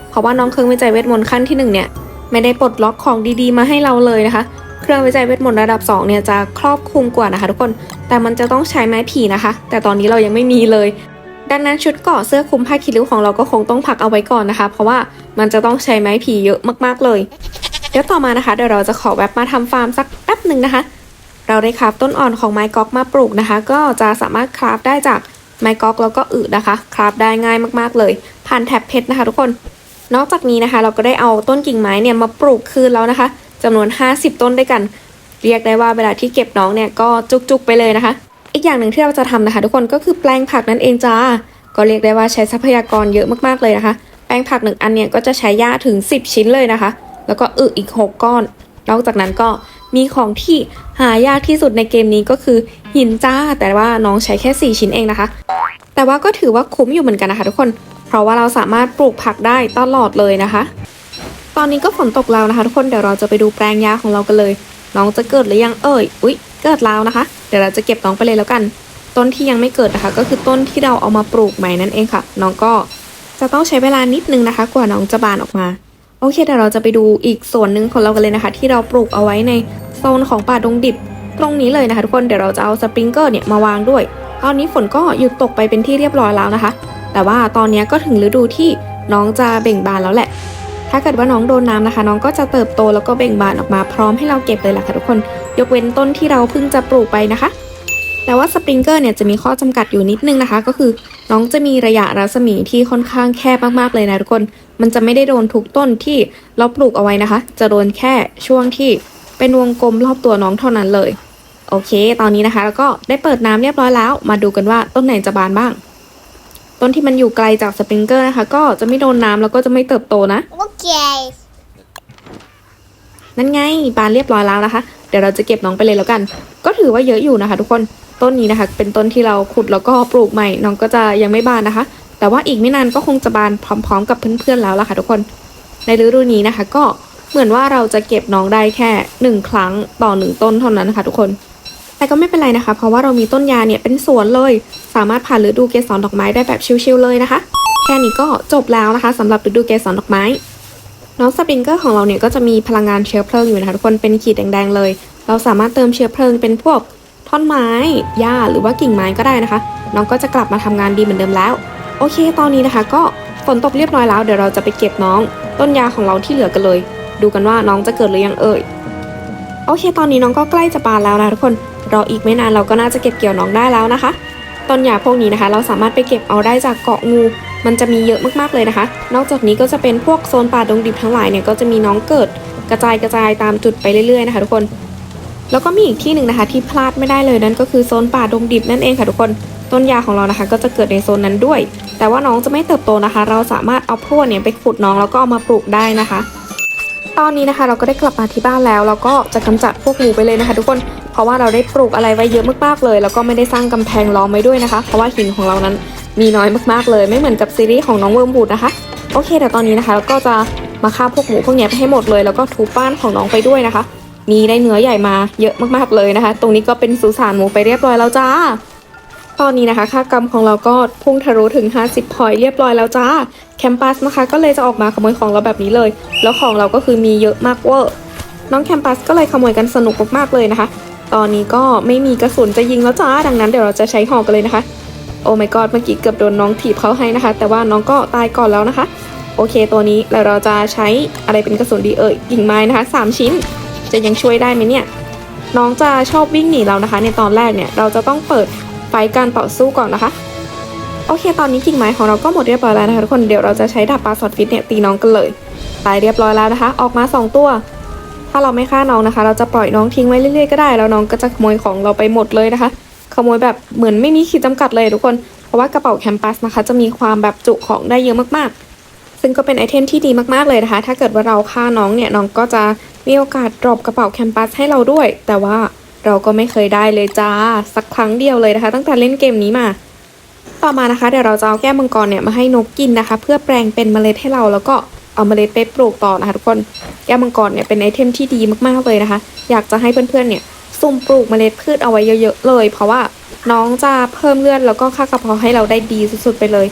เพราะว่าน้องเครื่องวิจัยเวทมนต์ขั้นที่ 1 เนี่ย ไม่ได้ปลดล็อกของดีๆ มาให้เราเลยนะคะ เครื่องวิจัยเวทมนต์ระดับ 2 เนี่ยจะครอบคลุมกว่านะคะ ทุกคน แต่มันจะต้องใช้ไม้ผีนะคะ แต่ตอนนี้เรายังไม่มีเลย ดังนั้นชุดเกาะเสื้อคลุมผ้าคีริ้วของเราก็คงต้องพักเอาไว้ก่อนนะคะ เพราะว่ามันจะต้องใช้ไม้ผีเยอะมากๆเลยเดี๋ยวต่อมานะคะเดี๋ยวเราจะขอแวบมาทำฟาร์มสักแป๊บหนึ่งนะคะ เราได้คราฟต้นอ่อนของไม้ก๊อกมาปลูกนะคะ ก็จะสามารถคราฟได้จากไม้ก๊อกแล้วก็อึนะคะคราฟได้ง่ายมากๆเลย ผ่านแท็บเพชรนะคะ ทุกคน นอกจากนี้นะคะ เราก็ได้เอาต้นกิ่งไม้เนี่ยมาปลูกคืนแล้วนะคะจำนวน 50 ต้นด้วยกัน เรียกได้ว่าเวลาที่เก็บน้องเนี่ยก็จุกๆไปเลยนะคะ อีกอย่างหนึ่งที่เราจะทำนะคะ ทุกคนก็คือแปลงผักนั่นเองจ้าก็เรียกได้ว่าใช้ทรัพยากรเยอะมากๆเลยนะคะ แปลงผักหนึ่งอันเนี่ยก็จะใช้หญ้าถึง 10 ชิ้นเลยนะคะ แล้วก็อึอีก 6 ก้อน นอกจากนั้นก็มีของที่หายากที่สุดในเกมนี้ก็คือหินจ้า แต่ว่าน้องใช้แค่ 4 ชิ้นเองนะคะ แต่ว่าก็ถือว่าคุ้มอยู่เหมือนกันนะคะทุกคน เพราะว่าเราสามารถปลูกผักได้ตลอดเลยนะคะ ตอนนี้ก็ฝนตกแล้วนะคะ ทุกคนเดี๋ยวเราจะไปดูแปลงหญ้าของเรากันเลย น้องจะเกิดหรือยังเอ่ยอุ๊ยเกิดแล้วนะคะ เดี๋ยวเราจะเก็บน้องไปเลยแล้วกัน ต้นที่ยังไม่เกิดนะคะ ก็คือต้นที่เราเอามาปลูกใหม่นั่นเองค่ะ น้องก็จะต้องใช้เวลานิดนึงนะคะ กว่าน้องจะบานออกมา โอเคเดี๋ยวเราจะไปดูอีกส่วนหนึ่งของเรากันเลยนะคะ ที่เราปลูกเอาไว้ในโซนของป่าดงดิบ ตรงนี้เลยนะคะทุกคนเดี๋ยวเราจะเอาสปริงเกอร์เนี่ยมาวางด้วย ตอนนี้ฝนก็หยุดตกไปเป็นที่เรียบร้อยแล้วนะคะ แต่ว่าตอนนี้ก็ถึงฤดูที่น้องจะเบ่งบานแล้วแหละ ถ้าเกิดว่าน้องโดนน้ำนะคะ น้องก็จะเติบโตแล้วก็เบ่งบานออกมาพร้อมให้เราเก็บเลยล่ะค่ะทุกคน ยกเว้นต้นที่เราเพิ่งจะปลูกไปนะคะ แต่ว่าสปริงเกอร์เนี่ยจะมีข้อจำกัดอยู่นิดนึงนะคะ ก็คือน้องจะมีระยะรัศมีที่ค่อนข้างแคบมากๆเลยนะทุกคน มันจะไม่ได้โดนทุกต้นที่เราปลูกเอาไว้นะคะ จะโดนแค่ช่วงที่เป็นวงกลมรอบตัวน้องเท่านั้นเลย โอเค ตอนนี้นะคะ แล้วก็ได้เปิดน้ำเรียบร้อยแล้ว มาดูกันว่าต้นไหนจะบานบ้าง ต้นที่มันอยู่ไกลจากสปริงเกอร์นะคะ ก็จะไม่โดนน้ำแล้วก็จะไม่เติบโตนะ Okay. นั่นไงบานเรียบร้อยแล้วนะคะ เดี๋ยวเราจะเก็บน้องไปเลยแล้วกัน ก็ถือว่าเยอะอยู่นะคะ ทุกคน ต้นนี้นะคะ เป็นต้นที่เราขุดแล้วก็ปลูกใหม่ น้องก็จะยังไม่บานนะคะ แต่ว่าอีกไม่นานก็คงจะบานพร้อมๆ กับเพื่อนๆแล้วล่ะค่ะทุกคน ในฤดูนี้นะคะ ก็เหมือนว่าเราจะเก็บน้องได้แค่หนึ่งครั้งต่อหนึ่งต้นเท่านั้นนะคะทุกคน แต่ก็ไม่เป็นไรนะคะ เพราะว่าเรามีต้นยาเนี่ยเป็นสวนเลย สามารถผ่านฤดูเกสรดอกไม้ได้แบบชิลๆเลยนะคะ แค่นี้ก็จบแล้วนะคะสำหรับฤดูเกสรดอกไม้น้องสปริงเกอร์ของเราเนี่ยก็จะมีพลังงานเชื้อเพลิงอยู่นะคะทุกคนเป็นขีดแดงๆเลย เราสามารถเติมเชื้อเพลิงเป็นพวก ท่อนไม้หญ้าหรือว่ากิ่งไม้ก็ได้นะคะ น้องก็จะกลับมาทำงานดีเหมือนเดิมแล้ว โอเค ตอนนี้นะคะ ก็ฝนตกเรียบร้อยแล้วเดี๋ยวเราจะไปเก็บน้อง ต้นยาของเราที่เหลือกันเลย ดูกันว่าน้องจะเกิดหรือยังเอ่ยโอเค ตอนนี้น้องก็ใกล้จะบานแล้วนะทุกคนรออีกไม่นานเราก็น่าจะเก็บเกี่ยวน้องได้แล้วนะคะ ต้นยาพวกนี้นะคะ เราสามารถไปเก็บเอาได้จากเกาะงู มันจะมีเยอะมากๆเลยนะคะ นอกจากนี้ก็จะเป็นพวกโซนป่าดงดิบทั้งหลายเนี่ยก็จะมีน้องเกิดกระจายกระจายตามจุดไปเรื่อยๆนะคะ ทุกคน แล้วก็มีอีกที่หนึ่งนะคะ ที่พลาดไม่ได้เลยนั่นก็คือโซนป่าดงดิบนั่นเองค่ะทุกคนต้นยาของเรานะคะ ก็จะเกิดในโซนนั้นด้วย แต่ว่าน้องจะไม่เติบโตนะคะ เราสามารถเอาพรวดเนี่ยไปขุดน้องแล้วก็เอามาปลูกได้นะคะ ตอนนี้นะคะเราก็ได้กลับมาที่บ้านแล้วแล้วก็จะกำจัดพวกงูไปเลยนะคะ ทุกคนเพราะว่าเราได้ปลูกอะไรไว้เยอะมากๆเลย แล้วก็ไม่ได้สร้างกำแพงล้อมไว้ด้วยนะคะ เพราะว่าหินของเรานั้นมีน้อยมากๆเลย ไม่เหมือนกับซีรีส์ของน้องเวิร์มบูดนะคะโอเคเดี๋ยวตอนนี้นะคะเราก็จะมาฆ่าพวกหมูพวกนี้ไปให้หมดเลย แล้วก็ทุบบ้านของน้องไปด้วยนะคะ มีได้เนื้อใหญ่มาเยอะมากๆเลยนะคะ ตรงนี้ก็เป็นสุสานหมูไปเรียบร้อยแล้วจ้า ตอนนี้นะคะค่ากรรมของเราก็พุ่งทะลุถึง 50พอยต์เรียบร้อยแล้วจ้า แคมปัสนะคะก็เลยจะออกมาขโมยของเราแบบนี้เลย แล้วของเราก็คือมีเยอะมากเวอร์ น้องแคมปัสก็เลยขโมยกันสนุกมากๆเลยนะคะ ตอนนี้ก็ไม่มีกระสุนจะยิงแล้วจ้า ดังนั้นเดี๋ยวเราจะใช้หอกกันเลยนะคะ โอ้ my god เมื่อกี้เกือบโดนน้องถีบเขาให้นะคะ แต่ว่าน้องก็ตายก่อนแล้วนะคะ โอเคตัวนี้แล้วเราจะใช้อะไรเป็นกระสุนดีเอ่ยกิ่งไม้นะคะสามชิ้น จะยังช่วยได้ไหมเนี่ย น้องจะชอบวิ่งหนีเรานะคะ ในตอนแรกเนี่ยเราจะต้องเปิดไฟการต่อสู้ก่อนนะคะ โอเค ตอนนี้กิ่งไม้ของเราก็หมดเรียบร้อยแล้วนะคะทุกคนเดี๋ยวเราจะใช้ดาบปลาสอดฟิตเนี่ยตีน้องกันเลยตายเรียบร้อยแล้วนะคะ ออกมาสองตัว ถ้าเราไม่ฆ่าน้องนะคะ เราจะปล่อยน้องทิ้งไว้เรื่อยๆก็ได้แล้วน้องก็จะขโมยของเราไปหมดเลยนะคะ ขโมยแบบเหมือนไม่มีขีดจำกัดเลยทุกคนเพราะว่ากระเป๋าแคมปัสนะคะ จะมีความแบบจุของได้เยอะมากๆซึ่งก็เป็นไอเทมที่ดีมากๆเลยนะคะ ถ้าเกิดว่าเราฆ่าน้องเนี่ยน้องก็จะ มีโอกาสดรอปกระเป๋าแคมปัสให้เราด้วย แต่ว่าเราก็ไม่เคยได้เลยจ้า สักครั้งเดียวเลยนะคะ ตั้งแต่เล่นเกมนี้มา ต่อมานะคะเดี๋ยวเราจะเอาแก้มังกรเนี่ยมาให้นกกินนะคะ เพื่อแปลงเป็นเมล็ดให้เราแล้วก็เอาเมล็ดไปปลูกต่อนะคะทุกคนแก้มังกรเนี่ยเป็นไอเทมที่ดีมากๆเลยนะคะ อยากจะให้เพื่อนๆเนี่ยสุ่มปลูกเมล็ดพืชเอาไว้เยอะๆเลย เพราะว่าน้องจะเพิ่มเลือดแล้วก็ค่ากระเพาะให้เราได้ดีสุดๆไปเลย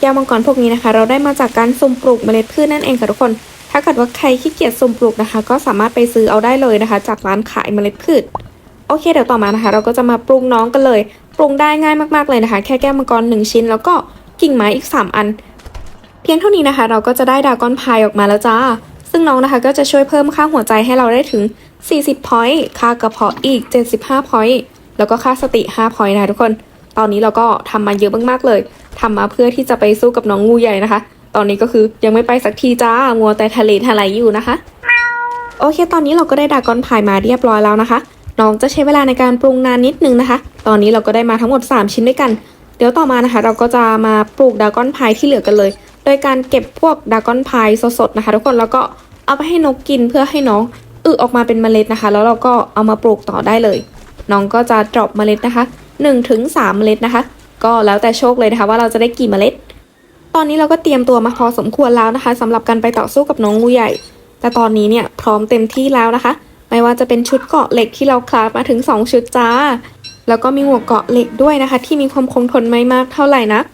แก้วมังกรพวกนี้นะคะ เราได้มาจากการสุ่มปลูกเมล็ดพืชนั่นเองค่ะทุกคน ถ้าเกิดว่าใครขี้เกียจสุ่มปลูกนะคะ ก็สามารถไปซื้อเอาได้เลยนะคะ จากร้านขายเมล็ดพืช โอเค เดี๋ยวต่อมานะคะ เราก็จะมาปรุงน้องกันเลย ปรุงได้ง่ายมากๆเลยนะคะ แค่แก้วมังกรหนึ่งชิ้น แล้วก็กิ่งไม้อีก 3 อัน เพียงเท่านี้นะคะ เราก็จะได้ดากอนพายออกมาแล้วจ้า ซึ่งน้องนะคะก็จะช่วยเพิ่มค่าหัวใจให้เราได้ถึง 40พอยต์ค่ากระเพาะอีก 75พอยต์แล้วก็ค่าสติ5พอยต์นะคะทุกคน ตอนนี้เราก็ทำมาเยอะมากๆเลยทำมาเพื่อที่จะไปสู้กับน้องงูใหญ่นะคะ ตอนนี้ก็คือยังไม่ไปสักทีจ้า มัวแต่ทะเลทลายอยู่นะคะ โอเค ตอนนี้เราก็ได้ดากอนพายมาเรียบร้อยแล้วนะคะ น้องจะใช้เวลาในการปรุงนานนิดนึงนะคะ ตอนนี้เราก็ได้มาทั้งหมด 3 ชิ้นด้วยกัน เดี๋ยวต่อมานะคะ เราก็จะมาปลูกดากอนพายที่เหลือกันเลย โดยการเก็บพวกดากอนพายสดๆนะคะ ทุกคน แล้วก็เอาไปให้นกกินเพื่อให้น้องอึออกมาเป็นเมล็ดนะคะ แล้วเราก็เอามาปลูกต่อได้เลย น้องก็จะดรอปเมล็ดนะคะ1ถึง3เมล็ดนะคะ ก็แล้วแต่โชคเลยนะคะว่าเราจะได้กี่เมล็ด ตอนนี้เราก็เตรียมตัวมาพอสมควรแล้วนะคะสำหรับการไปต่อสู้กับน้องงูใหญ่ แต่ตอนนี้เนี่ยพร้อมเต็มที่แล้วนะคะ ไม่ว่าจะเป็นชุดเกาะเหล็กที่เราคราฟมาถึง 2 ชุดจ้า แล้วก็มีหมวกเกาะเหล็กด้วยนะคะ ที่มีความคงทนไม่มากเท่าไหร่นัก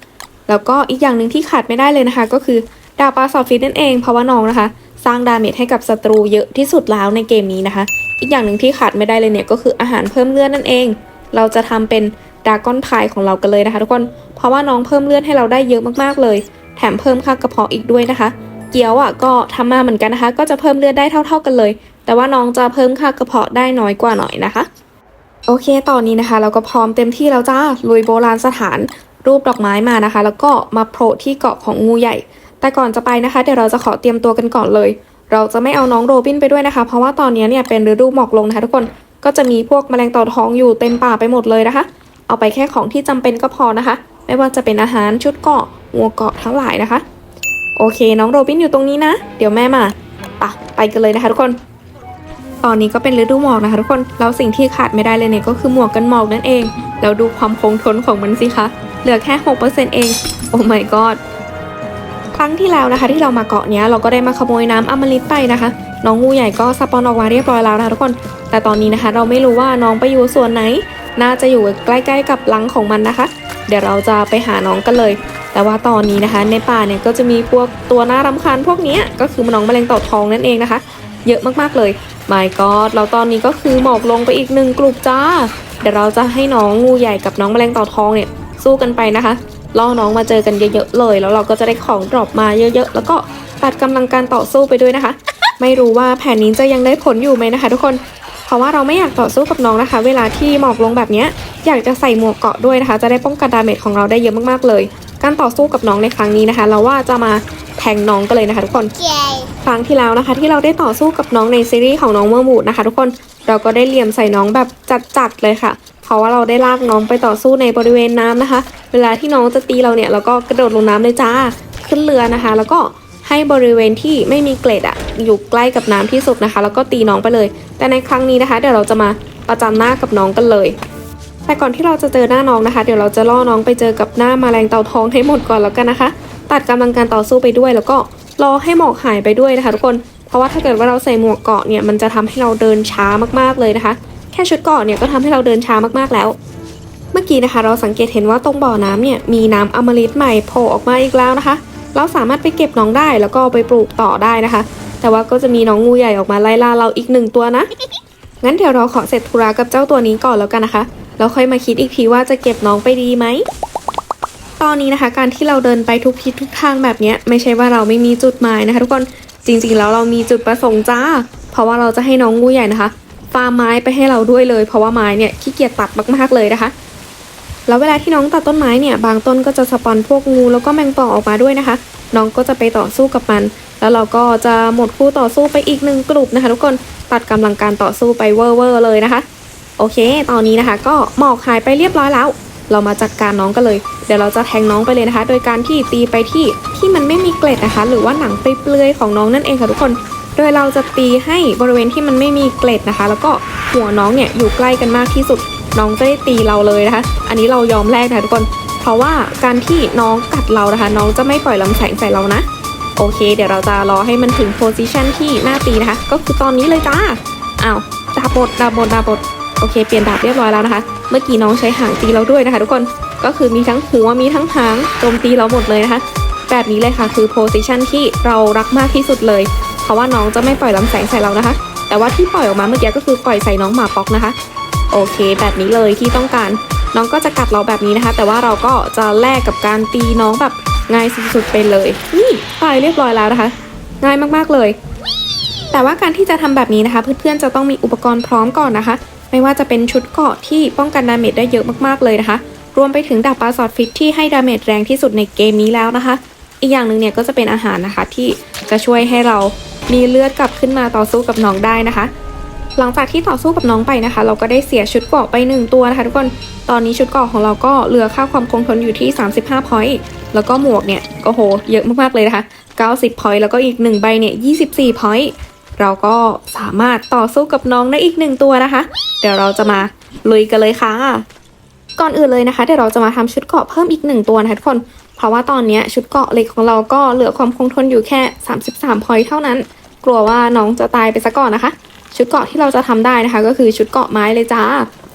แล้วก็อีกอย่างหนึ่งที่ขาดไม่ได้เลยนะคะ ก็คือดาบปลาซอฟฟิตนั่นเองเพราะว่าน้องนะคะ สร้างดาเมจให้กับศัตรูเยอะที่สุดแล้วในเกมนี้นะคะ อีกอย่างหนึ่งที่ขาดไม่ได้เลยเนี่ยก็คืออาหารเพิ่มเลือดนั่นเอง เราจะทำเป็น ดากอนพายของเรากันเลยนะคะ ทุกคน เพราะว่าน้องเพิ่มเลือดให้เราได้เยอะมากๆเลย แถมเพิ่มค่ากระเพาะอีกด้วยนะคะ เกี๊ยวอะก็ทำมาเหมือนกันนะคะ ก็จะเพิ่มเลือดได้เท่า ๆกันเลย แต่ว่าน้องจะเพิ่มค่ากระเพาะได้น้อยกว่าหน่อยนะคะ โอเค ตอนนี้นะคะ เราก็พร้อมเต็มที่แล้วจ้าลุยโบราณสถานรูปดอกไม้มานะคะ แล้วก็มาโผล่ที่เกาะของงูใหญ่ แต่ก่อนจะไปนะคะ เดี๋ยวเราจะขอเตรียมตัวกันก่อนเลย เราจะไม่เอาน้องโรบินไปด้วยนะคะ เพราะว่าตอนนี้เนี่ยเป็นฤดูหมอกลงนะคะ ทุกคน ก็จะมีพวกแมลงเต่าทองอยู่เต็มป่าไปหมดเลยนะคะ เอาไปแค่ของที่จำเป็นก็พอนะคะ ไม่ว่าจะเป็นอาหารชุดเกาะหัวเกาะทั้งหลายนะคะ โอเค น้องโรบินอยู่ตรงนี้นะ เดี๋ยวแม่มาปะไปกันเลยนะคะทุกคน ตอนนี้ก็เป็นฤดูหมอกนะคะทุกคนแล้วสิ่งที่ขาดไม่ได้เลยเนี่ยก็คือหมวกกันหมอกนั่นเองแล้วดูความคงทนของมันสิคะเหลือแค่6%เอง โอ้ my god รั้งที่แล้วนะคะ ที่เรามาเกาะเนี้ยเราก็ได้มาขโมยน้ำอมฤตไปนะคะ น้องงูใหญ่ก็สปอนออกมาเรียบร้อยแล้วนะคะทุกคน แต่ตอนนี้นะคะ เราไม่รู้ว่าน้องไปอยู่ส่วนไหน น่าจะอยู่ใกล้ ๆ กับรังของมันนะคะ เดี๋ยวเราจะไปหาน้องกันเลย แต่ว่าตอนนี้นะคะ ในป่าเนี่ยก็จะมีพวกตัวน่ารำคาญพวกนี้ก็คือน้องแมลงเต่าทองนั่นเองนะคะ เยอะมากๆเลย my god เราตอนนี้ก็คือหมอบลงไปอีกหนึ่งกลุ่มจ้า เดี๋ยวเราจะให้น้องงูใหญ่กับน้องแมลงเต่าทองเนี่ยสู้กันไปนะคะ ล่อน้องมาเจอกันเยอะๆเลย แล้วเราก็จะได้ของดรอปมาเยอะๆ แล้วก็ตัดกำลังการต่อสู้ไปด้วยนะคะ ไม่รู้ว่าแผนนี้จะยังได้ผลอยู่ไหมนะคะ ทุกคนเพราะว่าเราไม่อยากต่อสู้กับน้องนะคะ เวลาที่หมอบลงแบบเนี้ยอยากจะใส่หมวกเกราะด้วยนะคะ จะได้ป้องกันดาเมจของเราได้เยอะมากๆเลย การต่อสู้กับน้องในครั้งนี้นะคะ เราว่าจะมาแทงน้องกันเลยนะคะ ทุกคน Yay. ครั้งที่แล้วนะคะ ที่เราได้ต่อสู้กับน้องในซีรีส์ของน้องเมอร์มูดนะคะ ทุกคนเราก็ได้เหลี่ยมใส่น้องแบบจัดๆเลยค่ะเพ ราะว่าเราได้ลากน้องไปต่อสู้ในบริเวณน้ำนะคะ เวลาที่น้องจะตีเราเนี่ยเราก็กระโดดลงน้ำเลยจ้าขึ้นเรือนะคะ แล้วก็ให้บริเวณที่ไม่มีเกล็ดอะอยู่ใกล้กับน้ำที่สุดนะคะ แล้วก็ตีน้องไปเลย แต่ในครั้งนี้นะคะ เดี๋ยวเราจะมาประจันหน้ากับน้องกันเลย แต่ก่อนที่เราจะเจอหน้าน้องนะคะ เดี๋ยวเราจะล่อน้องไปเจอกับหน้าแมลงเต่าทองให้หมดก่อนแล้วกันนะคะ ตัดกำลังการต่อสู้ไปด้วย แล้วก็รอให้หมอกหายไปด้วยนะคะ ทุกคน เพราะว่าถ้าเกิดว่าเราใส่หมวกเกาะเนี่ยมันจะทำให้เราเดินช้ามากๆเลยนะคะ แค่ชุดเกาะเนี่ยก็ทำให้เราเดินช้ามากๆแล้ว เมื่อกี้นะคะ เราสังเกตเห็นว่าตรงบ่อน้ำเนี่ยมีน้ำอมฤตใหม่โผล่ออกมาอีกแล้วนะคะ เราสามารถไปเก็บน้องได้แล้วก็ไปปลูกต่อได้นะคะ แต่ว่าก็จะมีน้องงูใหญ่ออกมาไล่ล่าเราอีกหนึ่งตัวนะ งั้นเดี๋ยวเราขอเสร็จธุระกับเจ้าตัวนี้ก่อนแล้วกันนะคะแล้วค่อยมาคิดอีกทีว่าจะเก็บน้องไปดีไหมตอนนี้นะคะ การที่เราเดินไปทุกทิศทุกทางแบบเนี้ยไม่ใช่ว่าเราไม่มีจุดหมายนะคะ ทุกคนจริงๆแล้วเรามีจุดประสงค์จ้า เพราะว่าเราจะให้น้องงูใหญ่นะคะ ฟาร์มไม้ไปให้เราด้วยเลย เพราะว่าไม้เนี่ยขี้เกียจตัดมากๆเลยนะคะ แล้วเวลาที่น้องตัดต้นไม้เนี่ยบางต้นก็จะสปอนพวกงูแล้วก็แมงป่องออกมาด้วยนะคะ น้องก็จะไปต่อสู้กับมัน แล้วเราก็จะหมดคู่ต่อสู้ไปอีกหนึ่งกลุ่มนะคะ ทุกคนตัดกำลังการต่อสู้ไปเวอร์เวอร์เลยนะคะ โอเค ตอนนี้นะคะ ก็หมอกหายไปเรียบร้อยแล้ว เรามาจัดการน้องกันเลย เดี๋ยวเราจะแทงน้องไปเลยนะคะ โดยการที่ตีไปที่ที่มันไม่มีเกล็ดนะคะ หรือว่าหนังเปลือยของน้องนั่นเองค่ะทุกคน โดยเราจะตีให้บริเวณที่มันไม่มีเกล็ดนะคะ แล้วก็หัวน้องเนี่ยอยู่ใกล้กันมากที่สุด น้องจะได้ตีเราเลยนะคะ อันนี้เรายอมแลกนะคะทุกคน เพราะว่าการที่น้องกัดเรานะคะ น้องจะไม่ปล่อยลำแสงใส่เรานะ โอเค เดี๋ยวเราจะรอให้มันถึงโพซิชันที่หน้าตีนะคะ ก็คือตอนนี้เลยจ้า อ้าว ดาบดดาบดดาบดโอเค เปลี่ยนดาบเรียบร้อยแล้วนะคะ เมื่อกี้น้องใช้หางตีเราด้วยนะคะ ทุกคน ก็คือมีทั้งหัว มีทั้งหาง โจมตีเราหมดเลยนะคะ แบบนี้เลยค่ะ คือโพซิชันที่เรารักมากที่สุดเลย ราะว่าน้องจะไม่ปล่อยลำแสงใส่เรานะคะ แต่ว่าที่ปล่อยออกมาเมื่อกี้ก็คือปล่อยใส่น้องหมาป๊อกนะคะ โอเค แบบนี้เลยที่ต้องการ น้องก็จะกัดเราแบบนี้นะคะ แต่ว่าเราก็จะแลกกับการตีน้องแบบง่ายสุดๆไปเลย นี่ตายเรียบร้อยแล้วนะคะ ง่ายมากๆเลย แต่ว่าการที่จะทำแบบนี้นะคะ เพื่อนๆจะต้องมีอุปกรณ์พร้อมก่อนนะคะ ไม่ว่าจะเป็นชุดเกาะที่ป้องกันดาเมจได้เยอะมากๆเลยนะคะ รวมไปถึงดาบปลาสอดฟิตที่ให้ดาเมจแรงที่สุดในเกมนี้แล้วนะคะ อีกอย่างหนึ่งเนี่ยก็จะเป็นอาหารนะคะที่จะช่วยให้เรา มีเลือดกลับขึ้นมาต่อสู้กับน้องได้นะคะ หลังจากที่ต่อสู้กับน้องไปนะคะ เราก็ได้เสียชุดเกราะไปหนึ่งตัวนะคะทุกคนตอนนี้ชุดเกราะของเราก็เหลือค่าความคงทนอยู่ที่ 35 point แล้วก็หมวกเนี่ยก็โหเยอะมากๆเลยนะคะ90 point แล้วก็อีก 1 ใบเนี่ย24 point เราก็สามารถต่อสู้กับน้องได้อีกหนึ่งตัวนะคะ เดี๋ยวเราจะมาลุยกันเลยค่ะ ก่อนอื่นเลยนะคะเดี๋ยวเราจะมาทำชุดเกราะเพิ่มอีกหนึ่งตัวนะคะทุกคน เพราะว่าตอนนี้ชุดเกราะเหล็กของเราก็เหลือความคงทนอยู่แค่ 33 point เท่านั้น กลัวว่าน้องจะตายไปซะก่อนนะคะ ชุดเกาะที่เราจะทำได้นะคะ ก็คือชุดเกาะไม้เลยจ้า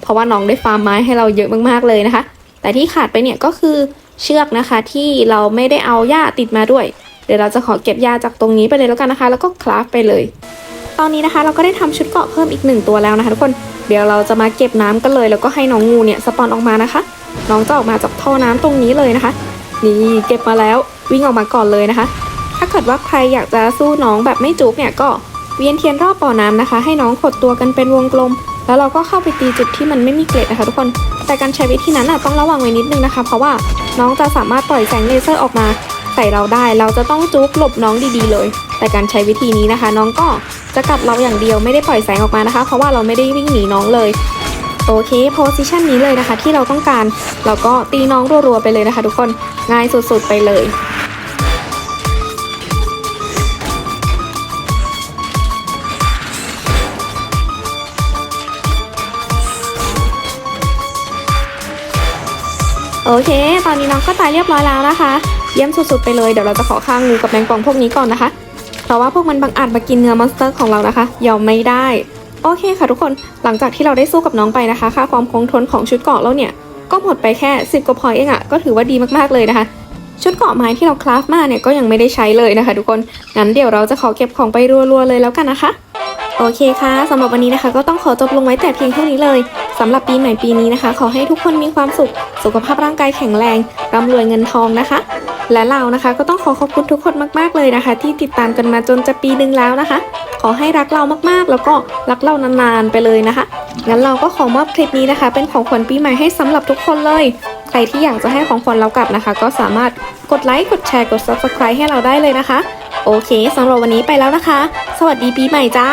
เพราะว่าน้องได้ฟาร์มไม้ให้เราเยอะมากๆเลยนะคะ แต่ที่ขาดไปเนี่ยก็คือเชือกนะคะที่เราไม่ได้เอาหญ้าติดมาด้วย เดี๋ยวเราจะขอเก็บหญ้าจากตรงนี้ไปเลยแล้วกันนะคะ แล้วก็คราฟไปเลย ตอนนี้นะคะ เราก็ได้ทำชุดเกาะเพิ่มอีกหนึ่งตัวแล้วนะคะ ทุกคนเดี๋ยวเราจะมาเก็บน้ำกันเลย แล้วก็ให้น้องงูเนี่ยสปอนออกมานะคะ น้องจะออกมาจากท่อน้ำตรงนี้เลยนะคะ นี่เก็บมาแล้ววิ่งออกมาก่อนเลยนะคะ ถ้าเกิดว่าใครอยากจะสู้น้องแบบไม่จุกเนี่ยก็เวียนเทียนรอบบ่อน้ำนะคะ ให้น้องขดตัวกันเป็นวงกลม แล้วเราก็เข้าไปตีจุดที่มันไม่มีเกล็ดนะคะทุกคน แต่การใช้วิธีนั้นอะต้องระวังไว้นิดนึงนะคะ เพราะว่าน้องจะสามารถปล่อยแสงเลเซอร์ออกมาใส่เราได้ เราจะต้องจุกหลบน้องดีๆเลย แต่การใช้วิธีนี้นะคะ น้องก็จะกัดเราอย่างเดียวไม่ได้ปล่อยแสงออกมานะคะ เพราะว่าเราไม่ได้วิ่งหนีน้องเลยโอเคโพสิชันนี้เลยนะคะ ที่เราต้องการเราก็ตีน้องรัวๆไปเลยนะคะ ทุกคนง่ายสุดๆไปเลย โอเค ตอนนี้น้องก็ตายเรียบร้อยแล้วนะคะ เยี่ยมสุดๆไปเลย เดี๋ยวเราจะขอข้างงูกับแมงป่องพวกนี้ก่อนนะคะ เพราะว่าพวกมันบังอาจมากินเนื้อมอนสเตอร์ของเรานะคะ ยอมไม่ได้ โอเคค่ะทุกคน หลังจากที่เราได้สู้กับน้องไปนะคะ ค่าความคงทนของชุดเกราะเราเนี่ย ก็หมดไปแค่ 10กว่าพอยเองอะก็ถือว่าดีมากๆเลยนะคะ ชุดเกราะไม้ที่เราคราฟมาเนี่ยก็ยังไม่ได้ใช้เลยนะคะ ทุกคน งั้นเดี๋ยวเราจะขอเก็บของไปรัวๆเลยแล้วกันนะคะ โอเคค่ะสำหรับวันนี้นะคะ ก็ต้องขอจบลงไว้แต่เพียงเท่านี้เลยสำหรับปีใหม่ปีนี้นะคะ ขอให้ทุกคนมีความสุข สุขภาพร่างกายแข็งแรงร่ำรวยเงินทองนะคะ และเรานะคะก็ต้องขอขอบคุณทุกคนมาก ๆเลยนะคะ ที่ติดตามกันมาจนจะปีหนึ่งแล้วนะคะ ขอให้รักเรามากๆ แล้วก็รักเรานานๆไปเลยนะคะงั้นเราก็ขอมอบคลิปนี้นะคะ เป็นของขวัญปีใหม่ให้สำหรับทุกคนเลย รที่อยากจะให้ของขวัญเรากลับนะคะ ก็สามารถกดไลค์ กดแชร์ กด subscribe ให้เราได้เลยนะคะ โอเคสำหรับวันนี้ไปแล้วนะคะ สวัสดีปีใหม่จ้า